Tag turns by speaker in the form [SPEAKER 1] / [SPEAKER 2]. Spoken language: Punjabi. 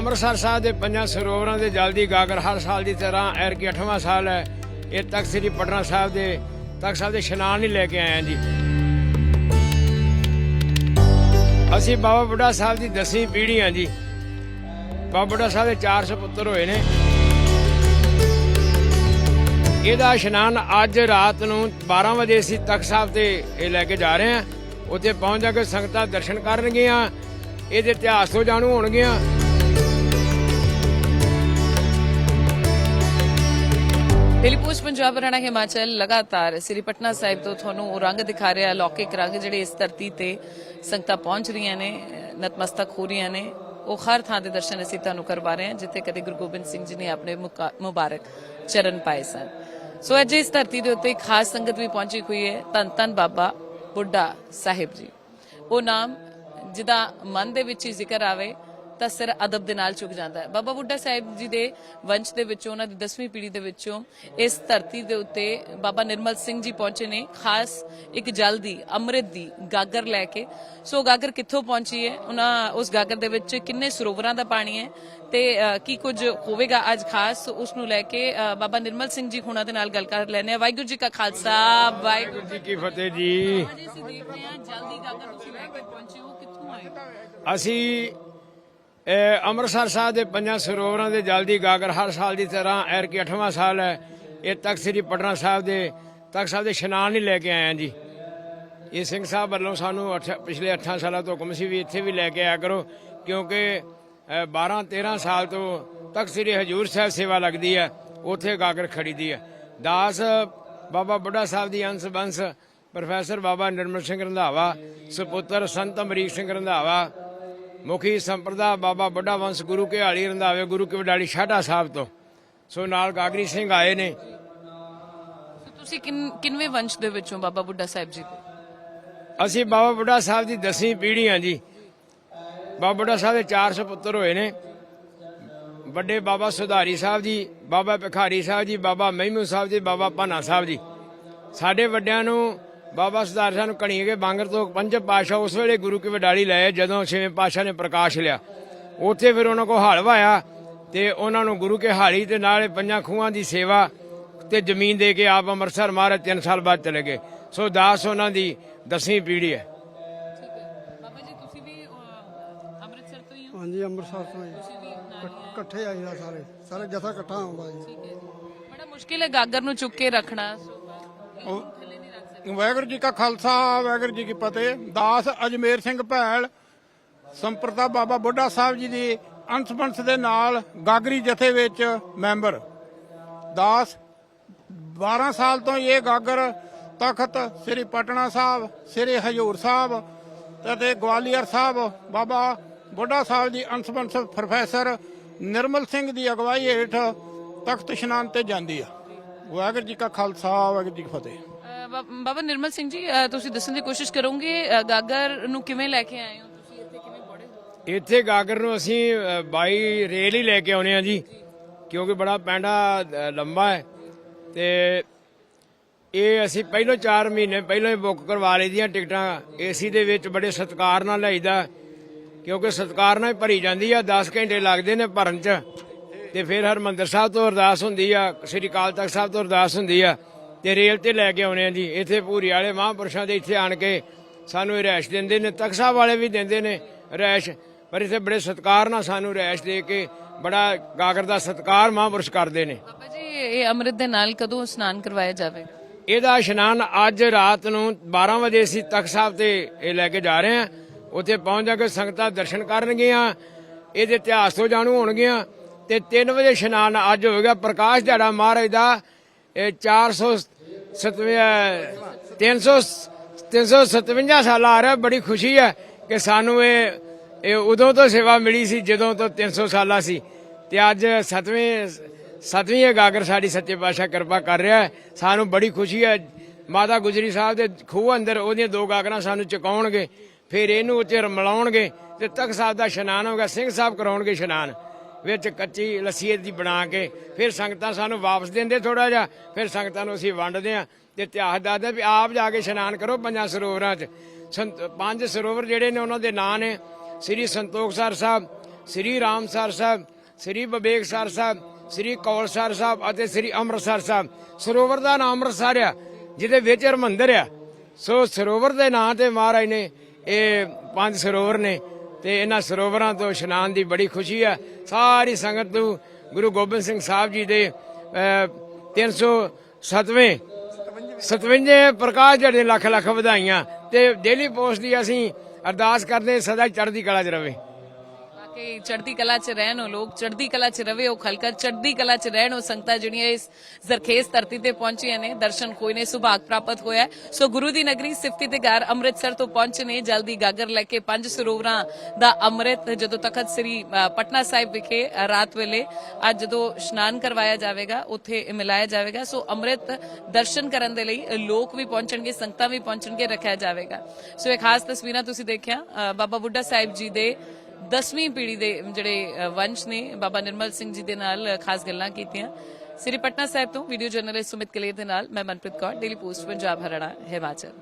[SPEAKER 1] ਅੰਮ੍ਰਿਤਸਰ ਸਾਹਿਬ ਦੇ ਪੰਜਾਂ ਸਰੋਵਰਾਂ ਦੇ ਜਲ ਦੀ ਗਾਗਰ ਹਰ ਸਾਲ ਦੀ ਤਰ੍ਹਾਂ ਐਰ ਐਰਕੀ 8ਵਾਂ ਸਾਲ ਹੈ। ਇਹ ਤਖਤ ਸ੍ਰੀ ਪਟਨਾ ਸਾਹਿਬ ਦੇ, ਤਖਤ ਸਾਹਿਬ ਦੇ ਇਸ਼ਨਾਨ ਹੀ ਲੈ ਕੇ ਆਏ ਹਾਂ ਜੀ। ਅਸੀਂ ਬਾਬਾ ਬੁੱਢਾ ਸਾਹਿਬ ਦੀ 10ਵੀਂ ਪੀੜ੍ਹੀ ਹਾਂ ਜੀ। ਬਾਬਾ ਬੁੱਢਾ ਸਾਹਿਬ ਦੇ 400 ਪੁੱਤਰ ਹੋਏ ਨੇ। ਇਹਦਾ ਇਸ਼ਨਾਨ ਅੱਜ ਰਾਤ ਨੂੰ 12 ਵਜੇ ਅਸੀਂ ਤਖਤ ਸਾਹਿਬ ਤੇ ਇਹ ਲੈ ਕੇ ਜਾ ਰਹੇ ਹਾਂ। ਉੱਥੇ ਪਹੁੰਚ ਜਾ ਕੇ ਸੰਗਤਾਂ ਦਰਸ਼ਨ ਕਰਨਗੀਆਂ। ਇਹਦੇ ਇਤਿਹਾਸ ਤੋਂ ਜਾਣੂ ਹੋਣਗੀਆਂ।
[SPEAKER 2] ਡੇਲੀ ਪੰਜਾਬ ਹਰਿਆਣਾ ਹਿਮਾਚਲ ਲਗਾਤਾਰ ਸ੍ਰੀ ਪਟਨਾ ਸਾਹਿਬ ਤੋਂ ਤੁਹਾਨੂੰ ਉਹ ਰੰਗ ਦਿਖਾ ਰਿਹਾ ਲੌਕਿਕ ਰੰਗ ਜਿਹੜੇ ਇਸ ਧਰਤੀ ਤੇ ਸੰਗਤਾਂ ਪਹੁੰਚ ਰਹੀਆਂ ਨੇ, ਨਤਮਸਤਕ ਹੋ ਰਹੀਆਂ ਨੇ, ਉਹ ਹਰ ਥਾਂ ਦੇ ਦਰਸ਼ਨ ਅਸੀਂ ਤੁਹਾਨੂੰ ਕਰਵਾ ਰਹੇ ਹਾਂ, ਜਿੱਥੇ ਕਦੇ ਗੁਰੂ ਗੋਬਿੰਦ ਸਿੰਘ ਜੀ ਨੇ ਆਪਣੇ ਮੁਕਾ- ਮੁਬਾਰਕ ਚਰਨ ਪਾਏ ਸਨ। ਸੋ ਅੱਜ ਇਸ ਧਰਤੀ ਦੇ ਉੱਤੇ ਖਾਸ ਸੰਗਤ ਵੀ ਪਹੁੰਚੀ ਹੋਈ ਹੈ, ਧੰਨ ਧੰਨ ਬਾਬਾ ਬੁੱਢਾ ਸਾਹਿਬ ਜੀ। ਉਹ ਨਾਮ ਜਿਹਦਾ ਮਨ ਦੇ ਵਿੱਚ ਹੀ ਜ਼ਿਕਰ ਆਵੇ ਤਾਂ ਸਿਰ ਅਦਬ ਦੇ ਨਾਲ ਝੁਕ ਜਾਂਦਾ ਹੈ। ਬਾਬਾ ਬੁੱਢਾ ਸਾਹਿਬ ਜੀ ਦੇ ਵੰਸ਼ ਦੇ ਵਿੱਚੋਂ ਉਹਨਾਂ ਦੀ 10ਵੀਂ ਪੀੜ੍ਹੀ ਦੇ ਵਿੱਚੋਂ ਇਸ ਧਰਤੀ ਦੇ ਉੱਤੇ ਬਾਬਾ ਨਿਰਮਲ ਸਿੰਘ ਜੀ ਪਹੁੰਚੇ ਨੇ ਖਾਸ ਇੱਕ ਜਲ ਦੀ ਅੰਮ੍ਰਿਤ ਦੀ ਗਾਗਰ ਲੈ ਕੇ। ਸੋ ਗਾਗਰ ਕਿੱਥੋਂ ਪਹੁੰਚੀ ਹੈ? ਉਹਨਾਂ ਉਸ ਗਾਗਰ ਦੇ ਵਿੱਚ ਕਿੰਨੇ ਸਰੋਵਰਾਂ ਦਾ ਪਾਣੀ ਹੈ ਤੇ ਕੀ ਕੁਝ ਹੋਵੇਗਾ ਅੱਜ ਖਾਸ? ਉਸ ਨੂੰ ਲੈ ਕੇ ਬਾਬਾ ਨਿਰਮਲ ਸਿੰਘ ਜੀ ਹੁਣਾਂ ਦੇ ਨਾਲ ਗੱਲ ਕਰ ਲੈਣੇ ਆ। ਵਾਹਿਗੁਰੂ ਜੀ ਕਾ ਖਾਲਸਾ ਵਾਹਿਗੁਰੂ
[SPEAKER 1] ਜੀ ਕੀ ਫਤਿਹ ਜੀ।
[SPEAKER 2] ਜੀ ਅਸੀਂ ਦੇਖ ਰਹੇ ਹਾਂ ਜਲ ਦੀ ਗਾਗਰ ਤੁਸੀਂ ਲੈ ਕੇ ਪਹੁੰਚੇ ਹੋ ਕਿੱਥੋਂ ਆਏ?
[SPEAKER 1] ਅਸੀਂ ਅੰਮ੍ਰਿਤਸਰ ਸਾਹਿਬ ਦੇ ਪੰਜਾਂ ਸਰੋਵਰਾਂ ਦੇ ਜਲ ਦੀ ਗਾਗਰ ਹਰ ਸਾਲ ਦੀ ਤਰ੍ਹਾਂ ਐਰ ਕੇ 8ਵਾਂ ਸਾਲ ਹੈ। ਇਹ ਤਖਤ ਸ੍ਰੀ ਪਟਨਾ ਸਾਹਿਬ ਦੇ, ਤਖਤ ਸਾਹਿਬ ਦੇ ਇਸ਼ਨਾਨ ਹੀ ਲੈ ਕੇ ਆਏ ਹਾਂ ਜੀ। ਇਹ ਸਿੰਘ ਸਾਹਿਬ ਵੱਲੋਂ ਸਾਨੂੰ ਅੱਠ- ਪਿਛਲੇ 8 ਸਾਲਾਂ ਤੋਂ ਹੁਕਮ ਸੀ ਵੀ ਇੱਥੇ ਵੀ ਲੈ ਕੇ ਆਇਆ ਕਰੋ, ਕਿਉਂਕਿ 12 13 ਸਾਲ ਤੋਂ ਤਖਤ ਸ੍ਰੀ ਹਜੂਰ ਸਾਹਿਬ ਸੇਵਾ ਲੱਗਦੀ ਹੈ, ਉੱਥੇ ਗਾਗਰ ਖੜੀ ਦੀ ਹੈ। ਦਾਸ ਬਾਬਾ ਬੁੱਢਾ ਸਾਹਿਬ ਦੀ ਅੰਸ਼ ਬੰਸ, ਪ੍ਰੋਫੈਸਰ ਬਾਬਾ ਨਿਰਮਲ ਸਿੰਘ ਰੰਧਾਵਾ, ਸੁਪੁੱਤਰ ਸੰਤ ਅਮਰੀਕ ਸਿੰਘ ਰੰਧਾਵਾ ਮੁਖੀ ਸੰਪਰਦਾ ਬਾਬਾ ਬੁੱਢਾ ਵੰਸ਼ ਗੁਰੂ ਕੇ ਹਾਲੀ ਰੰਧਾਵੇ ਗੁਰੂ ਕੇ ਵਡਾਲੀ ਸ਼ਾਟਾ ਸਾਹਿਬ ਤੋਂ। ਸੋ ਨਾਲ ਗਾਗਰੀ ਸਿੰਘ ਆਏ ਨੇ।
[SPEAKER 2] ਸੋ ਤੁਸੀਂ ਕਿੰਨ ਕਿੰਨਵੇਂ ਵੰਸ਼ ਦੇ ਵਿੱਚੋਂ ਬਾਬਾ ਬੁੱਢਾ ਸਾਹਿਬ ਜੀ
[SPEAKER 1] ਅਸੀਂ ਬਾਬਾ ਬੁੱਢਾ ਸਾਹਿਬ ਦੀ 10ਵੀਂ ਪੀੜ੍ਹੀ ਹਾਂ ਜੀ। ਬਾਬਾ ਬੁੱਢਾ ਸਾਹਿਬ ਦੇ 400 ਪੁੱਤਰ ਹੋਏ ਨੇ। ਵੱਡੇ ਬਾਬਾ ਸੁਧਾਰੀ ਸਾਹਿਬ ਜੀ ਬਾਬਾ ਭਿਖਾਰੀ ਸਾਹਿਬ ਜੀ ਬਾਬਾ ਮਹਿਮੂ ਸਾਹਿਬ ਜੀ ਬਾਬਾ ਭਾਨਾ ਸਾਹਿਬ ਜੀ। ਸਾਡੇ ਵੱਡਿਆਂ ਨੂੰ ਬਾਬਾ ਸੁਧਾਰ ਸਾਹਿਬ ਨੂੰ ਕਣੀਏ ਕੇ ਬਾਂਗਰ ਤੋਂ ਪੰਜ ਪਾਸ਼ਾ ਉਸ ਵੇਲੇ ਗੁਰੂ ਕੀ ਵਡਾਲੀ ਲਏ ਜਦੋਂ ਛੇਵੇਂ ਪਾਸ਼ਾ ਨੇ ਪ੍ਰਕਾਸ਼ ਲਿਆ। ਉੱਥੇ ਫਿਰ ਉਹਨਾਂ ਕੋ ਹਲ ਵਾਇਆ ਤੇ ਉਹਨਾਂ ਨੂੰ ਗੁਰੂ ਕੇ ਹਾਲੀ ਤੇ ਨਾਲੇ ਪੰਜਾਂ ਖੂਹਾਂ ਦੀ ਸੇਵਾ ਤੇ ਜ਼ਮੀਨ ਦੇ ਕੇ ਆਪ ਅੰਮ੍ਰਿਤਸਰ ਮਹਾਰਾਜ 3 ਸਾਲ ਬਾਅਦ ਚਲੇ ਗਏ। ਸੋ ਦਾਸ ਉਹਨਾਂ ਦੀ 10ਵੀਂ ਪੀੜ੍ਹੀ ਹੈ।
[SPEAKER 2] ਬਾਬਾ ਜੀ ਤੁਸੀਂ ਵੀ ਅੰਮ੍ਰਿਤਸਰ ਤੋਂ ਹੀ ਹੋ?
[SPEAKER 3] ਹਾਂਜੀ ਅੰਮ੍ਰਿਤਸਰ ਤੋਂ ਜੀ
[SPEAKER 2] ਤੁਸੀਂ ਵੀ
[SPEAKER 3] ਇਕ- ਇਕੱਠੇ ਆਈਦਾ ਸਾਰੇ। ਸਾਰੇ ਜਥਾ ਇਕੱਠਾ ਆਉਂਦਾ ਜੀ।
[SPEAKER 2] ਬੜਾ ਮੁਸ਼ਕਿਲ ਹੈ ਗਾਗਰ ਨੂੰ ਚੁੱਕ ਕੇ ਰੱਖਣਾ
[SPEAKER 4] ਵਾਹਿਗੁਰੂ ਜੀ ਕਾ ਖਾਲਸਾ, ਵਾਹਿਗੁਰੂ ਜੀ ਕੀ ਫਤਿਹ। ਦਾਸ ਅਜਮੇਰ ਸਿੰਘ ਭੈਲ ਸੰਪਰਦਾ ਬਾਬਾ ਬੁੱਢਾ ਸਾਹਿਬ ਜੀ ਦੀ ਅੰਸ਼ ਦੇ ਨਾਲ ਗਾਗਰੀ ਜਥੇ ਵਿੱਚ ਮੈਂਬਰ। ਦਾਸ 12 ਸਾਲ ਤੋਂ ਇਹ ਗਾਗਰ ਤਖਤ ਸ੍ਰੀ ਪਟਨਾ ਸਾਹਿਬ, ਸ੍ਰੀ ਹਜੂਰ ਸਾਹਿਬ ਅਤੇ ਗਵਾਲੀਅਰ ਸਾਹਿਬ। ਬਾਬਾ ਬੁੱਢਾ ਸਾਹਿਬ ਦੀ ਅੰਸ਼ ਪ੍ਰੋਫੈਸਰ ਨਿਰਮਲ ਸਿੰਘ ਦੀ ਅਗਵਾਈ ਹੇਠ ਤਖਤ ਇਸ਼ਨਾਨ ਤੇ ਜਾਂਦੀ ਆ। ਵਾਹਿਗੁਰੂ ਜੀ ਕਾ ਖਾਲਸਾ, ਵਾਹਿਗੁਰੂ ਜੀ ਕੀ ਫਤਿਹ।
[SPEAKER 2] ਬਾਬਾ ਨਿਰਮਲ ਸਿੰਘ ਜੀ ਅ, ਤੁਸੀਂ ਦੱਸਣ ਦੀ ਕੋਸ਼ਿਸ਼ ਕਰੋਗੇ ਅ, ਗਾਗਰ ਨੂੰ ਕਿਵੇਂ ਲੈ ਕੇ ਆਏ ਹੋ? ਤੁਸੀਂ ਇੱਥੇ ਕਿਵੇਂ ਪੜੇ
[SPEAKER 1] ਇੱਥੇ ਗਾਗਰ ਨੂੰ ਅਸੀਂ ਅ, ਬਾਈ ਰੇਲ ਹੀ ਲੈ ਕੇ ਆਉਨੇ ਆ ਜੀ ਕਿਉਂਕਿ ਬੜਾ ਪੈਂਡਾ ਅ, ਲੰਬਾ ਹੈ। ਤੇ ਇਹ ਅਸੀਂ ਪਹਿਲੋਂ 4 ਮਹੀਨੇ ਪਹਿਲਾਂ ਹੀ ਬੁੱਕ ਕਰਵਾ ਲਈ ਦੀਆਂ ਟਿਕਟਾਂ। ਏਸੀ ਦੇ ਵਿੱਚ ਬੜੇ ਸਤਿਕਾਰ ਨਾਲ ਲਈਦਾ ਕਿਉਂਕਿ ਸਤਿਕਾਰ ਨਾਲ ਹੀ ਭਰੀ ਜਾਂਦੀ ਆ 10 ਘੰਟੇ ਲੱਗਦੇ ਨੇ ਭਰਨ ਚ। ਤੇ ਫਿਰ ਹਰਮੰਦਰ ਸਾਹਿਬ ਤੋਂ ਅਰਦਾਸ ਹੁੰਦੀ ਆ ਸ੍ਰੀ ਅਕਾਲ ਤਖਤ ਸਾਹਿਬ ਤੋਂ ਅਰਦਾਸ ਹੁੰਦੀ ਆ। ਤੇ ਰੇਲ ਤੇ ਲੈ ਕੇ ਆਉਨੇ ਆ ਜੀ। ਇੱਥੇ ਪੂਰੀ ਵਾਲੇ ਮਹਾਂਪੁਰਸ਼ਾਂ ਦੇ ਇੱਥੇ ਆਣ ਕੇ ਸਾਨੂੰ ਇਹ ਰਹਿਸ਼ ਦਿੰਦੇ ਨੇ। ਤਖਤ ਸਾਹਿਬ ਵਾਲੇ ਵੀ ਦਿੰਦੇ ਨੇ ਰਹਿਸ਼ ਪਰ ਇੱਥੇ ਬੜੇ ਸਤਿਕਾਰ ਨਾਲ ਸਾਨੂੰ ਰਹਿਸ਼ ਦੇ ਕੇ ਬੜਾ ਗਾਗਰ ਦਾ ਸਤਿਕਾਰ ਮਹਾਂਪੁਰਸ਼ ਕਰਦੇ ਨੇ।
[SPEAKER 2] ਬਾਬਾ ਜੀ ਇਹ ਅੰਮ੍ਰਿਤ ਦੇ ਨਾਲ ਕਦੋਂ ਇਸ਼ਨਾਨ ਕਰਵਾਇਆ ਜਾਵੇ?
[SPEAKER 1] ਇਹਦਾ ਇਸ਼ਨਾਨ ਅੱਜ ਰਾਤ ਨੂੰ 12 ਵਜੇ ਅਸੀਂ ਤਖਤ ਸਾਹਿਬ ਤੇ ਇਹ ਲੈ ਕੇ ਜਾ ਰਹੇ ਹਾਂ। ਉੱਥੇ ਪਹੁੰਚ ਜਾ ਕੇ ਸੰਗਤਾਂ ਦਰਸ਼ਨ ਕਰਨਗੀਆਂ ਇਹਦੇ ਇਤਿਹਾਸ ਤੋਂ ਜਾਣੂ ਹੋਣਗੀਆਂ ਤੇ 3 ਵਜੇ ਇਸ਼ਨਾਨ ਅੱਜ ਹੋਵੇਗਾ। ਪ੍ਰਕਾਸ਼ ਦਿਹਾੜਾ ਮਹਾਰਾਜ ਦਾ ਇਹ 457 300 357 ਸਾਲ ਆ ਰਿਹਾ, ਬੜੀ ਖੁਸ਼ੀ ਹੈ ਕਿ ਸਾਨੂੰ ਇਹ ਇਹ ਉਦੋਂ ਤੋਂ ਸੇਵਾ ਮਿਲੀ ਸੀ, ਜਦੋਂ ਤੋਂ 300 ਸਾਲਾ ਸੀ। ਤੇ ਅੱਜ ਸਤਵੇਂ, ਸਤਵੀਂ ਇਹ ਗਾਗਰ ਸਾਡੀ ਸੱਚੇ ਪਾਤਸ਼ਾਹ ਕਿਰਪਾ ਕਰ ਰਿਹਾ ਸਾਨੂੰ ਬੜੀ ਖੁਸ਼ੀ ਹੈ। ਮਾਤਾ ਗੁਜਰੀ ਸਾਹਿਬ ਦੇ ਖੂਹ ਅੰਦਰ ਉਹਦੀਆਂ ਦੋ ਗਾਗਰਾਂ ਸਾਨੂੰ ਚੁਕਾਉਣਗੇ, ਫਿਰ ਇਹਨੂੰ ਉੱਤੇ ਰਮਲਾਉਣਗੇ ਤੇ ਤਖਤ ਸਾਹਿਬ ਦਾ ਇਸ਼ਨਾਨ ਹੋਗਾ ਸਿੰਘ ਸਾਹਿਬ ਕਰਾਉਣਗੇ ਇਸ਼ਨਾਨ। ਵਿੱਚ ਕੱਚੀ ਲੱਸੀ ਦੀ ਬਣਾ ਕੇ ਫਿਰ ਸੰਗਤਾਂ ਸਾਨੂੰ ਵਾਪਸ ਦਿੰਦੇ ਥੋੜਾ ਜਿਹਾ, ਫਿਰ ਸੰਗਤਾਂ ਨੂੰ ਅਸੀਂ ਵੰਡਦੇ ਆ ਤੇ ਇਤਿਹਾਸ ਦੱਸਦਾ ਵੀ ਆਪ ਜਾ ਕੇ ਇਸ਼ਨਾਨ ਕਰੋ ਪੰਜਾਂ ਸਰੋਵਰਾਂ 'ਚ। ਸੰਤ- ਪੰਜ ਸਰੋਵਰ ਜਿਹੜੇ ਨੇ ਉਹਨਾਂ ਦੇ ਨਾਂ ਨੇ, ਸ੍ਰੀ ਸੰਤੋਖ ਸਰ ਸਾਹਿਬ, ਸ੍ਰੀ ਰਾਮਸਰ ਸਾਹਿਬ, ਸ੍ਰੀ ਬਬੇਕਸਰ ਸਾਹਿਬ, ਸ੍ਰੀ ਕੌਲਸਰ ਸਾਹਿਬ ਅਤੇ ਸ੍ਰੀ ਅੰਮ੍ਰਿਤਸਰ ਸਾਹਿਬ। ਸਰੋਵਰ ਦਾ ਨਾਮ ਅੰਮ੍ਰਿਤਸਰ ਆ, ਜਿਹਦੇ ਵਿੱਚ ਹਰਮੰਦਰ ਆ। ਸੋ ਸਰੋਵਰ ਦੇ ਨਾਂ ਤੇ ਮਹਾਰਾਜ ਨੇ ਇਹ ਪੰਜ ਸਰੋਵਰ ਨੇ ਤੇ ਇਹਨਾਂ ਸਰੋਵਰਾਂ ਤੋਂ ਇਸ਼ਨਾਨ ਦੀ ਬੜੀ ਖੁਸ਼ੀ ਆ ਸਾਰੀ ਸੰਗਤ ਨੂੰ ਗੁਰੂ ਗੋਬਿੰਦ ਸਿੰਘ ਸਾਹਿਬ ਜੀ ਦੇ ਅਹ, 307ਵੇਂ 57 ਪ੍ਰਕਾਸ਼ ਜਿਹੜੇ ਲੱਖ ਲੱਖ ਵਧਾਈਆਂ ਤੇ ਡੇਲੀ ਪੋਸਟ ਦੀ ਅਸੀਂ ਅਰਦਾਸ ਕਰਦੇ ਸਦਾ ਚੜ੍ਹਦੀ ਕਲਾ 'ਚ ਰਵੇ।
[SPEAKER 2] ਵਾਕਈ ਚੜ੍ਹਦੀ ਕਲਾ 'ਚ ਰਹਿਣ ਉਹ ਲੋਕ, ਚੜ੍ਹਦੀ ਕਲਾ 'ਚ ਰਵੇ ਉਹ ਖਲਕਾ ਚੜ੍ਹਦੀ ਕਲਾ 'ਚ ਰਹਿਣ ਉਹ ਸੰਗਤਾਂ ਜਿਹੜੀਆਂ ਇਸ ਜ਼ਰਖੇਜ਼ ਧਰਤੀ ਤੇ ਪਹੁੰਚੀਆਂ ਨੇ, ਦਰਸ਼ਨ ਕੋਈ ਨੇ, ਸੁਭਾਗ ਪ੍ਰਾਪਤ ਹੋਇਆ ਸੋ ਗੁਰੂ ਦੀ ਨਗਰੀ ਸਿਫਤੀ ਦੇ ਘਰ ਅੰਮ੍ਰਿਤਸਰ ਤੋਂ ਪਹੁੰਚੇ ਨੇ, ਜਲਦੀ ਗਾਗਰ ਲੈ ਕੇ ਪੰਜ ਸਰੋਵਰਾਂ ਦਾ ਅੰਮ੍ਰਿਤ, ਜਦੋਂ ਤਖਤ ਸ੍ਰੀ ਪਟਨਾ ਸਾਹਿਬ ਵਿਖੇ ਰਾਤ ਵੇਲੇ, ਅੱਜ ਜਦੋਂ ਇਸ਼ਨਾਨ ਕਰਵਾਇਆ ਜਾਵੇਗਾ, ਉੱਥੇ ਮਿਲਾਇਆ ਜਾਵੇਗਾ। ਸੋ ਅੰਮ੍ਰਿਤ ਦਰਸ਼ਨ ਕਰਨ ਦੇ ਲਈ ਲੋਕ ਵੀ ਪਹੁੰਚਣਗੇ, ਸੰਗਤਾਂ ਵੀ ਪਹੁੰਚਣਗੇ, ਰੱਖਿਆ ਜਾਵੇਗਾ। ਸੋ ਇਹ ਖਾਸ ਤਸਵੀਰਾਂ ਤੁਸੀਂ ਦੇਖਿਆ ਬਾਬਾ ਬੁੱਢਾ ਸਾਹਿਬ ਜੀ ਦੇ ਦਸਵੀਂ ਪੀੜ੍ਹੀ ਦੇ ਜਿਹੜੇ ਵੰਸ਼ ਨੇ, ਬਾਬਾ ਨਿਰਮਲ ਸਿੰਘ ਜੀ ਦੇ ਨਾਲ ਖਾਸ ਗੱਲਾਂ ਕੀਤੀਆਂ। ਸ੍ਰੀ ਪਟਨਾ ਸਾਹਿਬ ਤੋਂ ਵੀਡੀਓ ਜਰਨਲਿਸਟ ਸੁਮਿਤ ਕਲੇਰ ਦੇ ਨਾਲ, ਮੈਂ ਮਨਪ੍ਰੀਤ ਕੌਰ ਡੇਲੀ ਪੋਸਟ ਪੰਜਾਬ, ਹਰਿਆਣਾ, ਹਿਮਾਚਲ।